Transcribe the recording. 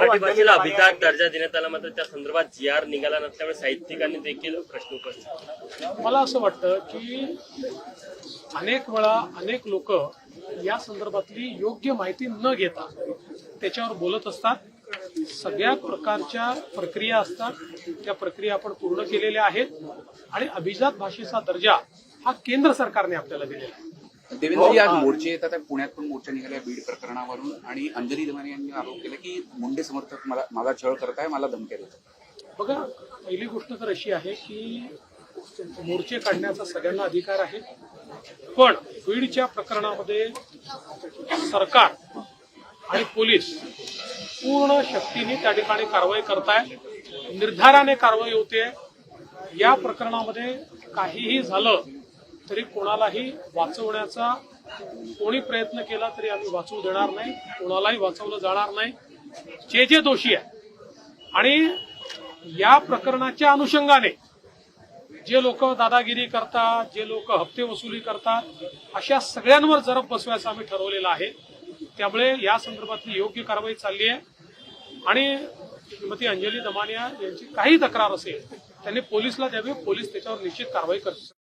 मराठी भाषेला अभिजात दर्जा देण्यात आला मात्र त्या संदर्भात जी आर निघाला नसल्यामुळे साहित्यिकांनी देखील प्रश्न उपस्थित मला असं वाटतं की अनेक वेळा अनेक लोक या संदर्भातली योग्य माहिती न घेता त्याच्यावर बोलत असतात. सगळ्या प्रकारच्या प्रक्रिया असतात. त्या प्रक्रिया आपण पूर्ण केलेल्या आहेत. आणि अभिजात भाषेचा दर्जा हा केंद्र सरकारने आपल्याला दिलेला आहे. देवेंद्रजी आज मोर्चे येतात. पुण्यात पण मोर्चा निघाला बीड प्रकरणावरून. आणि अंजली दमाने यांनी आरोप केला की मुंडे समर्थक मला माझा छळ करत आहे मला धमक्या देतात बघा पहिली गोष्ट तर अशी आहे की मोर्चे काढण्याचा सगळ्यांना अधिकार आहे. पण बीडच्या प्रकरणामध्ये सरकार आणि पोलीस पूर्ण शक्तीने त्या ठिकाणी कारवाई करताय निर्धाराने कारवाई होते या प्रकरणामध्ये काहीही झालं तरी कोणालाही वाचवण्याचा कोणी प्रयत्न केला तरी आम्ही वाचवू देणार नाही कोणालाही वाचवलं जाणार नाही. जे जे दोषी आहे आणि या प्रकरणाच्या अनुषंगाने जे लोक दादागिरी करतात जे लोक हप्ते वसुली करतात अशा सगळ्यांवर जरब बसवायचं आम्ही ठरवलेलं आहे. त्यामुळे या संदर्भातली योग्य कारवाई चालली आहे. आणि श्रीमती अंजली दमानिया यांची काही तक्रार असेल त्यांनी पोलिसला द्यावी पोलीस त्याच्यावर निश्चित कारवाई करतील